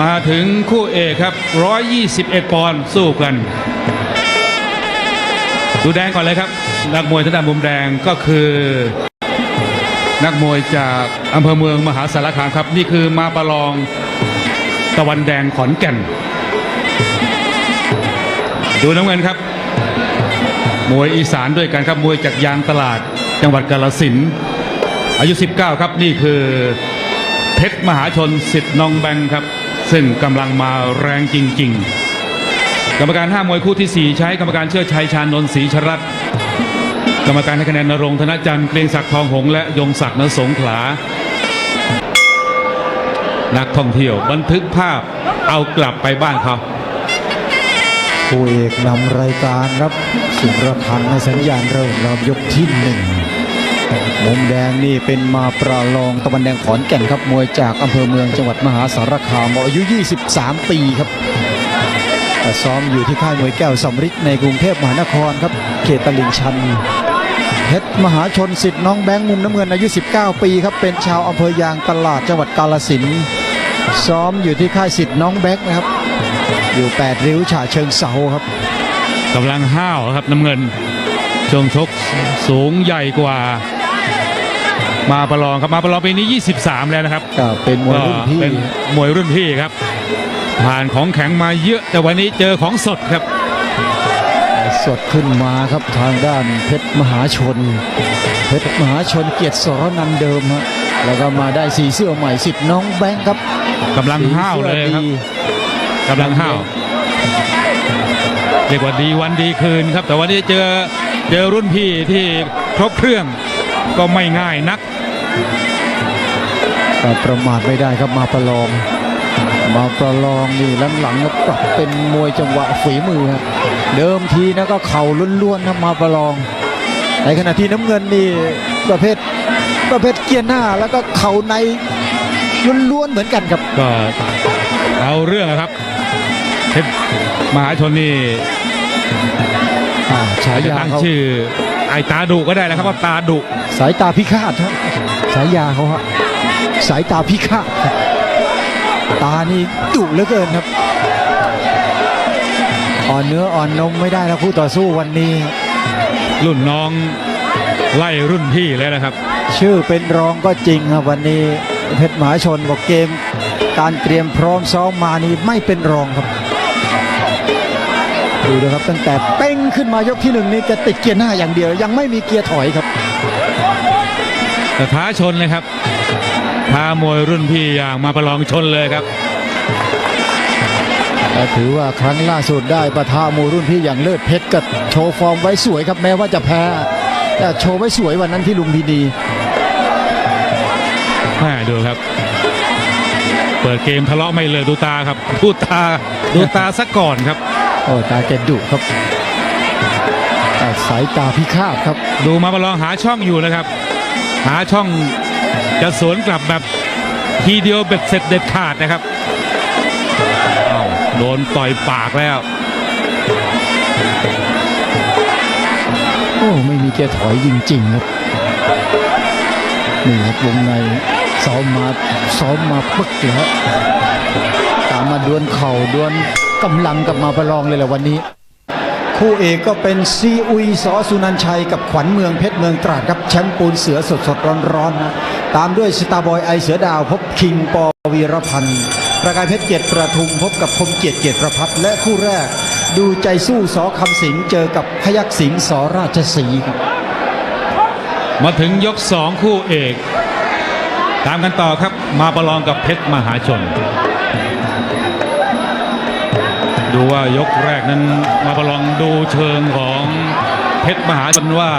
มาถึงคู่เอกครับ 121 ปอนด์สู้กัน ดูแดงก่อนเลยครับ นักมวยทางด้านมุมแดงก็คือ นักมวยจากอำเภอเมืองมหาสารคามครับ นี่คือมาประลองตะวันแดงขอนแก่น ดูน้ำเงินครับ มวยอีสานด้วยกันครับ มวยจากยางตลาดจังหวัดกาลสินอายุ 19 ครับ นี่คือเพชรมหาชนสิทธิ์นองแบงครับ ซึ่งกำลังมาแรงจริง ๆ กรรมการห้ามวยคู่ที่ 4 ใช้กรรมการเชื่อชัยชานนท์ศรีชรัตกรรมการให้คะแนนนรงธนจันทร์เกรียงศักดิ์ทองหงและยงศักดิ์นสงขลา นักท่องเที่ยวบันทึกภาพเอากลับไปบ้านเขาคู่เอกนำรายการครับสุรคันในสัญญาณเริ่มรอบยกที่หนึ่ง มุมแดงนี่เป็นมาปราลองตะวันแดงขอนแก่นครับมวยจากอำเภอเมืองจังหวัดมหาสารคามอายุ 23 ปีครับแต่ซ้อมอยู่ที่ค่ายมวยแก้วสำริดในกรุงเทพมหานครครับเขตตลิ่งชันเพชรมหาชนสิทธิ์น้องแบงค์มุมน้ำเงินอายุ 19 ปีครับเป็นชาวอำเภอยางตลาดจังหวัดกาลสินซ้อมอยู่ที่ค่ายสิทธิ์น้องแบงค์นะครับ อยู่ 8 ริ้วฉาเชิงเซาครับกำลังห้าวครับน้ำเงินช่วงชกสูงใหญ่กว่า มาประลองครับมาประลองปีนี้ 23 แล้วนะครับก็เป็นมวยรุ่นพี่ก็เป็นมวยรุ่นพี่ครับ ผ่านของแข็งมาเยอะแต่วันนี้เจอของสดครับ สดขึ้นมาครับทางด้านเพชรมหาชน เพชรมหาชนเกียรติสรนันเดิมฮะแล้วก็มาได้สีเสื้อใหม่สิทธิ์น้องแบงค์ครับกำลังห้าวเลยครับสีสื้อดีกำลังห้าวเรียกว่าดีวันดีคืนครับ แต่วันนี้เจอเจอรุ่นพี่ที่ครบเครื่องก็ไม่ง่ายนัก ก็ประมาทไม่ได้ครับมาประลอง มาประลองนี่หลังๆก็ปรับเป็นมวยจังหวะฝีมือครับเดิมทีนะก็เข่าล้วนๆนะมาประลอง ในขณะที่น้ำเงินนี่ประเภทประเภทเกียร์หน้าแล้วก็เข่าในล้วนๆเหมือนกันครับก็เอาเรื่องนะครับเพชรมหาชนนี่อ่าฉาอาจจะยาตั้งเขาชื่อไอตาดุก็ได้นะครับว่าตาดุสายตาพิฆาตฮะ ฉายาเขาฮะสายตาพิฆาตครับตานี่ดุเหลือเกินครับ อ่อนเนื้ออ่อนนมไม่ได้แล้วคู่ต่อสู้วันนี้ รุ่นน้องไล่รุ่นพี่เลยนะครับ ชื่อเป็นรองก็จริงครับวันนี้เพชรมหาชนบอกเกม การเตรียมพร้อมซ้อมมานี่ไม่เป็นรองครับดูนะครับตั้งแต่เป้งขึ้นมายกที่หนึ่งนี่แกติดเกียร์หน้าอย่างเดียว ยังไม่มีเกียร์ถอยครับ แต่ท้าชนเลยครับท้ามวยรุ่นพี่อย่างมาประลองชนเลยครับก็ถือว่าครั้งล่าสุดได้ประทามูรุ่นพี่อย่างเลิศเพชรก็โชว์ฟอร์มไว้สวยครับแม้ว่าจะแพ้แต่โชว์ไว้สวยวันนั้นที่ลุมพินีแม่ดูครับ เปิดเกมทะเลาะไม่เลยดูตาครับดูตาดูตาซะก่อนครับโอ้ตาแกดุครับแต่สายตาพิฆาตครับ ดูมาประลองหาช่องอยู่นะครับ หาช่องจะสวนกลับแบบทีเดียวเบ็ดเสร็จเด็ดขาดนะครับอ้าวโดนต่อยปากแล้วโอ้ไม่มีเกียร์ถอยจริง ๆ ครับนี่ครับวงในซ้อมมาซ้อมมาปึกแล้วตามมาดวลเข่าดวลกำลังกับมาประลองเลยแหละวันนี้ คู่เอกก็เป็นซีอุยสอสุนันชัยกับขวัญเมืองเพชรเมืองตราดครับแชมป์ปูนเสือสดสดร้อนร้อนๆนะตามด้วยสตาร์บอยไอเสือดาวพบคิงปอวีรพันธ์ประกายเพชรเกียรติประทุมพบกับคมเกียรติเกียรติประพัฒและคู่แรก ดูใจสู้สอคำสิงเจอกับพยักสิงสอราชสีครับมาถึงยกสองคู่เอก ตามกันต่อครับมาประลองกับเพชรมหาชน ดูว่ายกแรกนั้นมาประลองดูเชิงของเพชรมหาชนว่า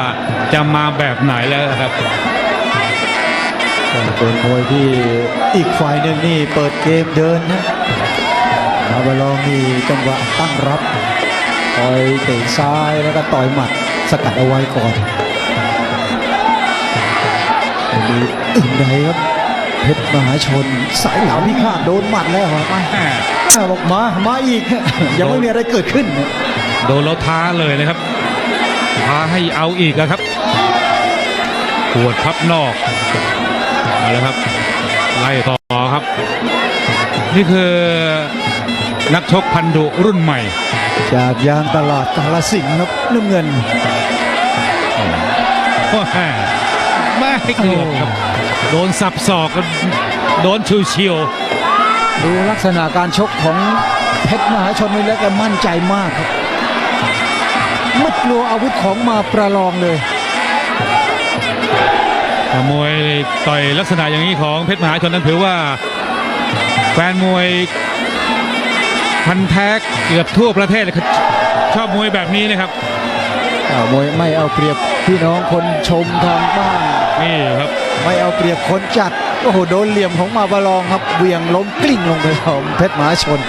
จะมาแบบไหนแล้วครับเป็นมวยที่อีกฝ่ายหนึ่งนี่เปิดเกมเดินนะมาบาลองนี่จังหวะตั้งรับต่อยเตะซ้ายแล้วก็ต่อยหมัดสกัดเอาไว้ก่อนมีอื่นใดครับ เพชรมหาชน สายหลามพิฆาตโดนหมัดแล้วครับมาบอกมา มาอีก ยังไม่มีอะไรเกิดขึ้น โดนแล้วท้าเลยนะครับ ท้าให้เอาอีกอะครับปวดพับนอกเอาละครับ ไล่ต่อครับ นี่คือนักชกพันธุรุ่นใหม่ จากยางตลาดกาลสินธุ์ครับน้ำเงินว้า ไม่เกือบครับโดนสับศอกกันโดนชิวเชียวดูลักษณะการชกของเพชรมหาชนนี่แล้วแกมั่นใจมากครับไม่กลัวอาวุธของมาประลองเลยมวยต่อยลักษณะอย่างนี้ของเพชรมหาชนนั้นถือว่า แฟนมวยพันธุ์แท้เกือบทั่วประเทศเลยครับชอบมวยแบบนี้นะครับอ่ามวยไม่เอาเปรียบพี่น้องคนชมทางบ้าน นี่ครับ ไม่เอาเปรียบคนจัดโอ้โหโดนเหลี่ยมของมาบาลองครับเหวียงล้มกลิ้งลงไปของเพชรมหาชน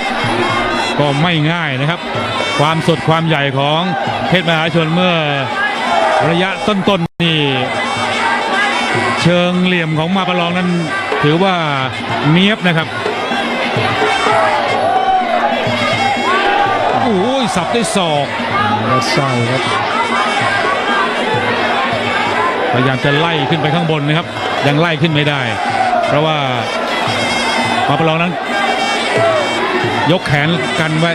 ก็ไม่ง่ายนะครับ ความสดความใหญ่ของเพชรมหาชนเมื่อระยะต้นๆนี่เชิงเหลี่ยมของมาประลองนั้น ถือว่าเนียบนะครับโอ้ยสับด้วยศอกและไส้ครับ พยายามจะไล่ขึ้นไปข้างบนนะครับ ยังไล่ขึ้นไม่ได้ เพราะว่ามาประลองนั้น ยกแขนกันไว้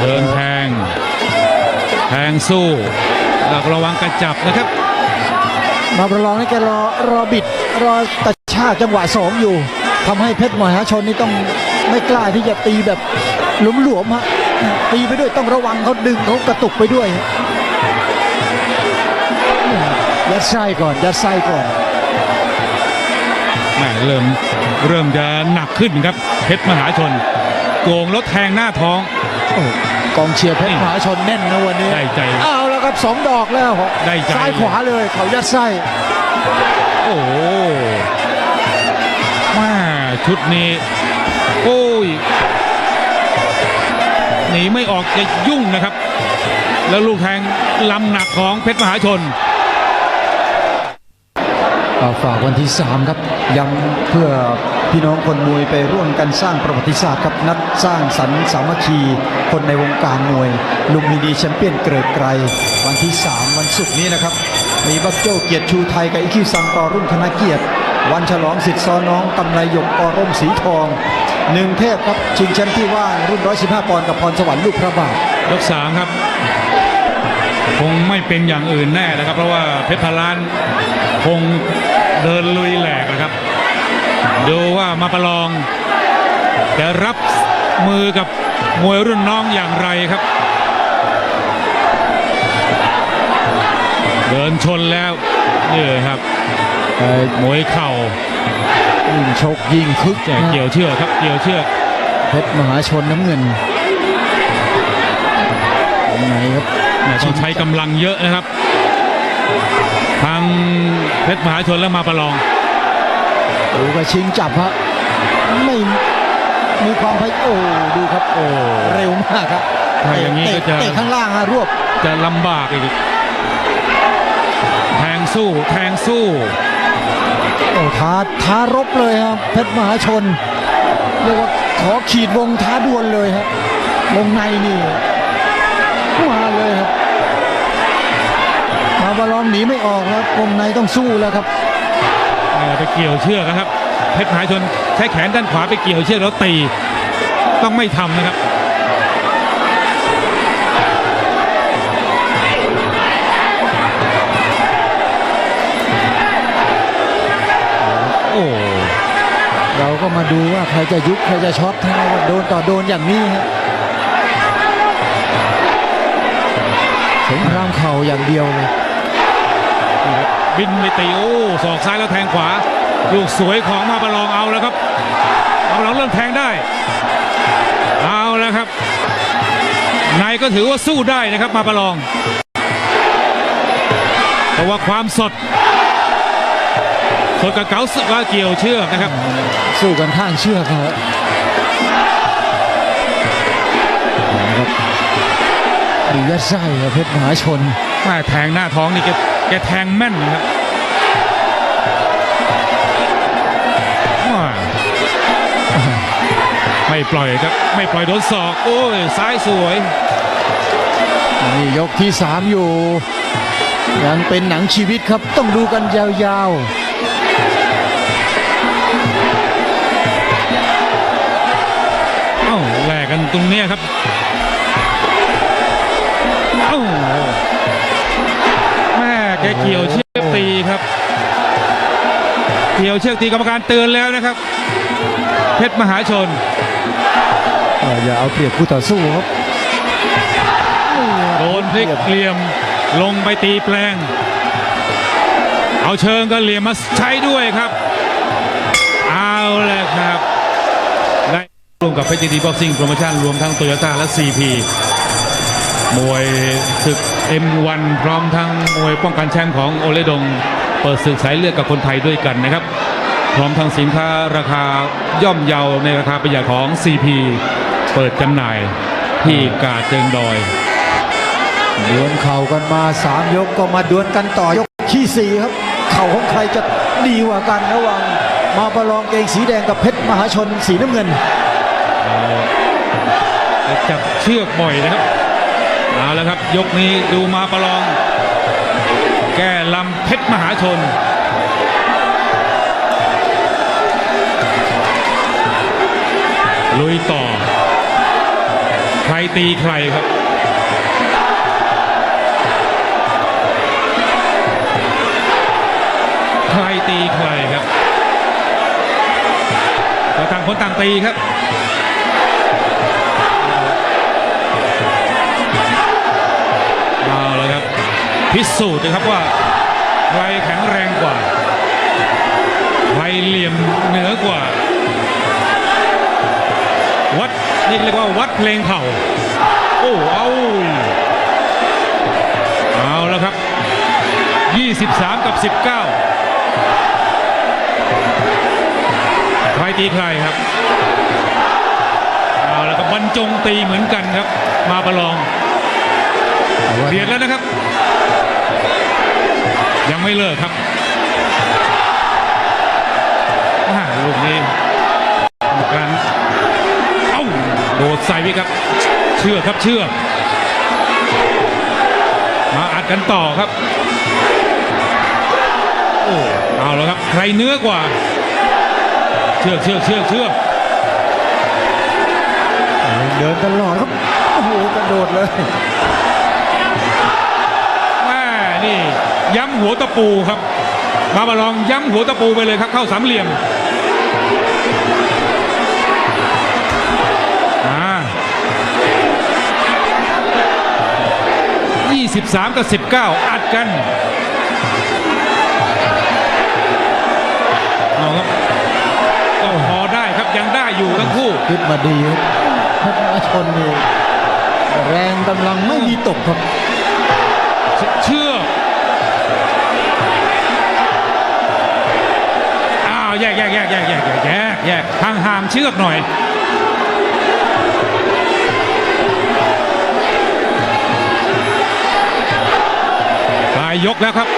เดินแทง แทงสู้แล้วก็ระวังกระจับนะครับ มาประลองนี่แกรอรอบิดรอตะชาจังหวะสองอยู่ทำให้เพชรมหาชนนี่ต้องไม่กล้าที่จะตีแบบหลวมๆฮะตีไปด้วยต้องระวังเขาดึงเขากระตุกไปด้วย ยัดไส้ก่อนยัดไส้ก่อนแหม่เริ่มเริ่มจะหนักขึ้นครับเพชรมหาชน โกงแล้วแทงหน้าท้อง โอ้กองเชียร์เพชรมหาชนแน่นนะวันนี้ได้ใจเอาแล้วครับสองดอกแล้วได้ใจซ้ายขวาเลยเขายัดไส้โอ้โหแมาชุดนี้ โอ้ยหนีไม่ออกจะยุ่งนะครับ แล้วลูกแทงลำหนักของเพชรมหาชน ก็ฝากวันที่ 3 ครับยังเพื่อพี่น้องคนมวยไปร่วมกันสร้างประวัติศาสตร์ครับนัดสร้างสรรค์สามัคคี คนในวงการมวย ลุมพินีแชมเปี้ยนเกริกไกรวันที่ 3 วันศุกร์นี้นะครับ มีบักโจ้เกียรติชูไทยกับอีคิวซังต่อรุ่งธนเกียรติ วันฉลองสิทธิ์ซอน้องกำไรหยกกอร่มสีทองหนึ่งเทพครับชิงแชมป์ที่ว่างรุ่น 115 ปอนด์กับพรสวรรค์ลูกพระบาทยกสามครับ คงไม่เป็นอย่างอื่นแน่นะครับ เพราะว่าเพชรพลาน คงเดินลุยแหลกนะครับ ดูว่ามาประลองจะรับมือกับมวยรุ่นน้องอย่างไรครับ เดินชนแล้วนี่ครับมวยเข่ายิ่งชกยิ่งคึกแจกเกี่ยวเชือกครับเกี่ยวเชือกเพชรมหาชนน้ำเงินยังไงครับแหม่ต้องใช้กำลังเยอะนะครับ ทางเพชรมหาชนและมาประลอง ดูกระชิงจับฮะไม่มีความพยโอ้ดูครับโอ้เร็วมากครับถ้าอย่างนี้ก็จะเตะข้างล่างฮะรวบจะลำบากอีกแทงสู้แทงสู้โอ้ท้าท้ารบเลยครับเพชรมหาชนเรียกว่าขอขีดวงท้าดวลเลยครับวงในนี่มาเลยครับมาบอลลอนหนีไม่ออกครับวงในต้องสู้แล้วครับเอ่อไปเกี่ยวเชือกนะครับ เพชรมหาชนใช้แขนด้านขวาไปเกี่ยวเชือกแล้วตีต้องไม่ทำนะครับโอ้เราก็มาดูว่าใครจะยุบใครจะช็อตนะว่าโดนต่อโดนอย่างนี้ฮะสงครามเข่าอย่างเดียวเลย บินไปตีโอ้ศอกซ้ายแล้วแทงขวา ลูกสวยของมาประลองเอาแล้วครับมาประลองเริ่มแทงได้ เอาแล้วครับนายก็ถือว่าสู้ได้นะครับมาประลองเพราะว่าความสดสดกับเก๋าสึกว่าเกี่ยวเชือกนะครับ สู้กันข้างเชือกครับนะครับ ดูยัดไส้ครับเพชรมหาชนแม่แทงหน้าท้องนี่แกแกแทงแม่นนะครับแม่ไม่ปล่อยครับ ไม่ปล่อยโดนศอก โอ้ยซ้ายสวยนี่ยกที่สามอยู่ ยังเป็นหนังชีวิตครับต้องดูกันยาวเอ้าแลกกันตรงเนี้ยครับ แม่แกเกี่ยวเชือกตีครับ เกี่ยวเชือกตีกรรมการเตือนแล้วนะครับ เพชรมหาชนเอ่ออย่าเอาเปรียบคู่ต่อสู้ครับโดนพลิกเหลี่ยมลงไปตีแปลง เอาเชิงก็เหลี่ยมมาใช้ด้วยครับ เอาเลยครับได้ร่วมกับเพชรดีบ็อกซิ่งโปรโมชั่นรวมทั้งโตโยต้าและ CP มวยศึก M1 พร้อมทั้งมวยป้องกันแชมป์ของโอเลดง เปิดศึกสายเลือดกับคนไทยด้วยกันนะครับ พร้อมทั้งสินค้าราคาย่อมเยาในราคาประหยัดของ CP เปิดจำหน่ายที่กาดเจิงดอยดวลเข่ากันมาสามยกก็มาดวลกันต่อยกที่สี่ครับ เข่าของใครจะดีกว่ากันระหว่างมาประลองเกงสีแดงกับเพชรมหาชนสีน้ำเงินจับเชือกบ่อยนะครับ เอาแล้วครับ ยกนี้ดูมาประลอง แก้ลำเพชรมหาชน ลุยต่อ ใครตีใครครับใครตีใครครับก็ต่างคนต่างตีครับ พิสูจน์นะครับว่าใครแข็งแรงกว่าใครเหลี่ยมเหนือกว่า วัดนี่เรียกว่าวัดเพลงเข่าโอ้เอาเอาแล้วครับ 23 กับ 19 ใครตีใครครับเอาแล้วครับบรรจงตีเหมือนกันครับ มาประลองเบียดแล้วนะครับ ยังไม่เลิกครับอ่าลูกนี้กรรมการเอ้าโดดใส่พี่ครับ เชื่อกครับเชื่อกมาอัดกันต่อครับ โอ้เอาแล้วครับ ใครเนื้อกว่า เชือกเชือกเชือกเชือกเดินตลอดครับ โอ้โห กระโดดเลยแม่นี่ ย้ำหัวตะปูครับมาบาลองย้ำหัวตะปูไปเลยครับ เข้าสามเหลี่ยมอ่า23 กับ 19 อัดกันเอาครับก็พอได้ครับยังได้อยู่ทั้งคู่ขึ้นมาดีครับเพชรมหาชนนี่แรงกำลังไม่มีตกครับ เชื่อ กอ้าแยกแยกแยกแยกแยกแยกแยกแยกห่างห่างเชือกหน่อย ปลายยกแล้วครับ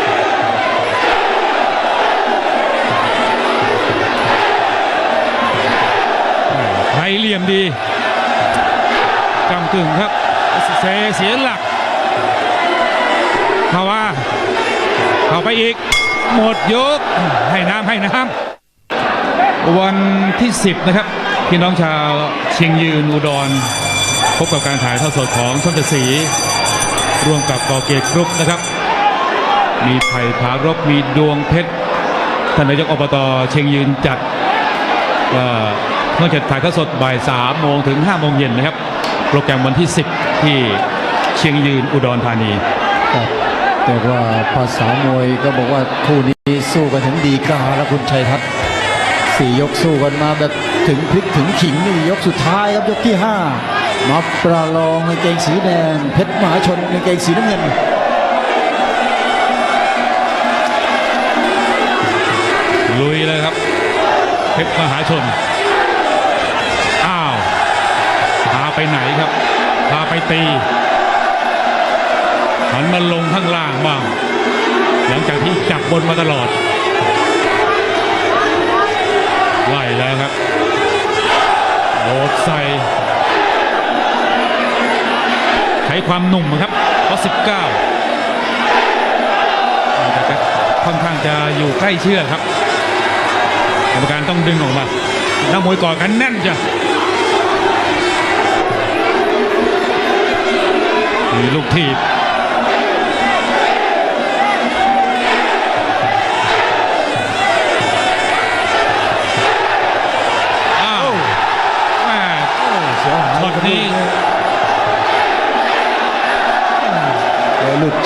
ใครเหลี่ยมดีกำกึ่งครับเสเสียหลักเข้าว่าเข้าไปอีก หมดยก ให้น้ำให้น้ำ วันที่ 10 นะครับ พี่น้องชาวเชียงยืนอุดร พบกับการถ่ายทอดสดของช่องเจ็ดสี ร่วมกับกอเกตกรุ๊ปนะครับ มีไผ่ผารบมีดวงเพชรท่านนายกอบตเชียงยืนจัดก็ช่อเจ็ดถ่ายทอดสดบ่าย3โมงถึง5โมงเย็นนะครับ โปรแกรมวันที่ 10 ที่เชียงยืนอุดรธานีครับแต่ว่าภาษามวยก็บอกว่าคู่นี้สู้กันถึงดีกาแล้วคุณชัยทัศน์ สี่ยกสู้กันมาแบบถึงพลิกถึงขิงนี่ยกสุดท้ายครับยกที่ห้ามาประลองในเกงสีแดง เพชรมหาชนในเกงสีน้ำเงินลุยเลยครับ เพชรมหาชน อ้าวพาไปไหนครับ พาไปตีหันมาลงข้างล่างบ้าง หลังจากที่จับบนมาตลอด ล่แล้วครับโดดใส่ใช้ความหนุ่มครับเพราะ19แต่ค่อนข้างจะอยู่ใกล้เชือกครับกรรมการต้องดึงออกมานักมวยกอดกันแน่นจ้ะมีลูกทีบ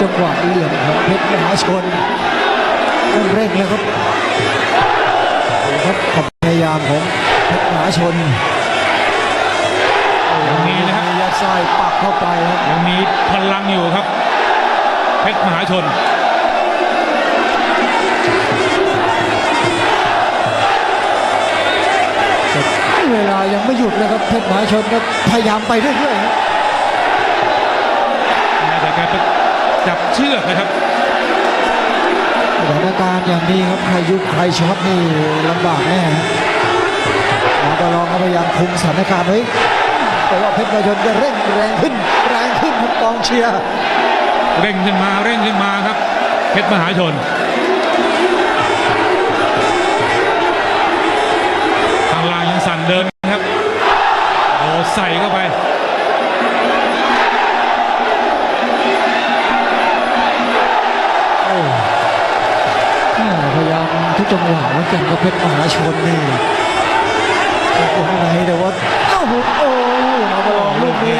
จังหวะเหลี่ยมของเพชรมหาชนต้องเร่งแล้วครับดูครับความพยายามของเพชรมหาชนยังมีนะครับยัดไส้ปักเข้าไปครับยังมีพลังอยู่ครับ เพชรมหาชนแต่เวลายังไม่หยุดเลยครับเพชรมหาชนก็พยายามไปเรื่อยๆ จับเชือกนะครับสถานการณ์อย่างนี้ครับใครยุบใครช็อตนี่ลำบากแน่ฮะหมอตลองก็พยายามคุมสถานการณ์ไว้แต่ว่าเพชรมหาชนก็เร่งแรงขึ้นแรงขึ้นครับกองเชียร์เร่งขึ้นมาเร่งขึ้นมาครับ เพชรมหาชนข้างล่างยังสั่นเดินครับโอ้ใส่เข้าไป จังหวะเหมือนกันกับเพชรมหาชนนี่วงในแต่ว่าโอ้โหโอ้โหหมอตลองลูกนี้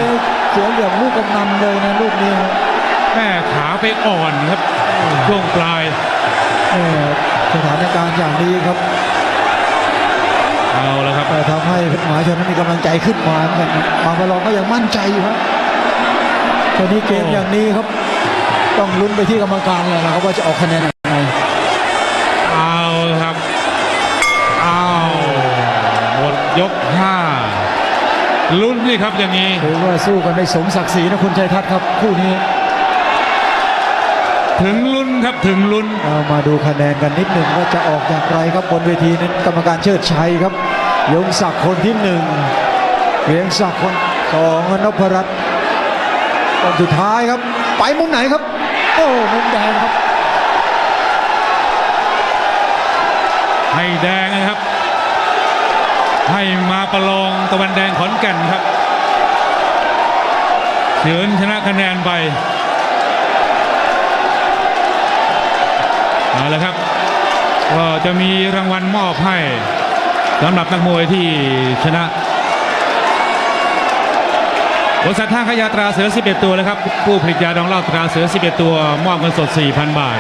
เสียเหลี่ยมลูกกำนันเลยนะลูกนี้แม่ขาไปอ่อนครับช่วงปลายแม่สถานการณ์อย่างนี้ครับเอาแล้วครับแต่ทำให้เพชรมหาชนนั้นมีกำลังใจขึ้นมาเหมือนกันนะบางประลองก็ยังมั่นใจอยู่ครับตอนนี้เกมโอ้อย่างนี้ครับ ต้องลุ้นไปที่กรรมการเลยนะครับว่าจะออกคะแนนยังไงเอา ครับเอาหมดยกห้าลุ้นนี่ครับอย่างนี้ถือว่าสู้กันได้สมศักดิ์ศรีนะคุณชัยทัศน์ครับคู่นี้ ถึงลุ้นครับถึงลุ้นเอามาดูคะแนนกันนิดหนึ่งว่าจะออกอย่างไรครับบนเวทีนั้นกรรมการเชิดชัยครับ ยงศักดิ์คนที่หนึ่งเกรียงศักดิ์คนสองนพรัตน์คนสุดท้ายครับ ไปมุมไหนครับ โอ้มุมแดงครับ ให้แดงนะครับ ให้มา ประลองตะวันแดงขอนแก่นครับเฉือนชนะคะแนนไปเอาละครับก็จะมีรางวัลมอบให้สำหรับนักมวยที่ชนะบริษัททางขยาตราเสือ 11 ตัวนะครับ ผู้ผลิตยาดองเหล้าตราเสือ 11 ตัว มอบเงินสด 4,000 บาท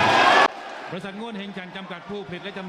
บริษัทง่วนเฮงจันทร์จำกัดผู้ผลิตและจำหน่าย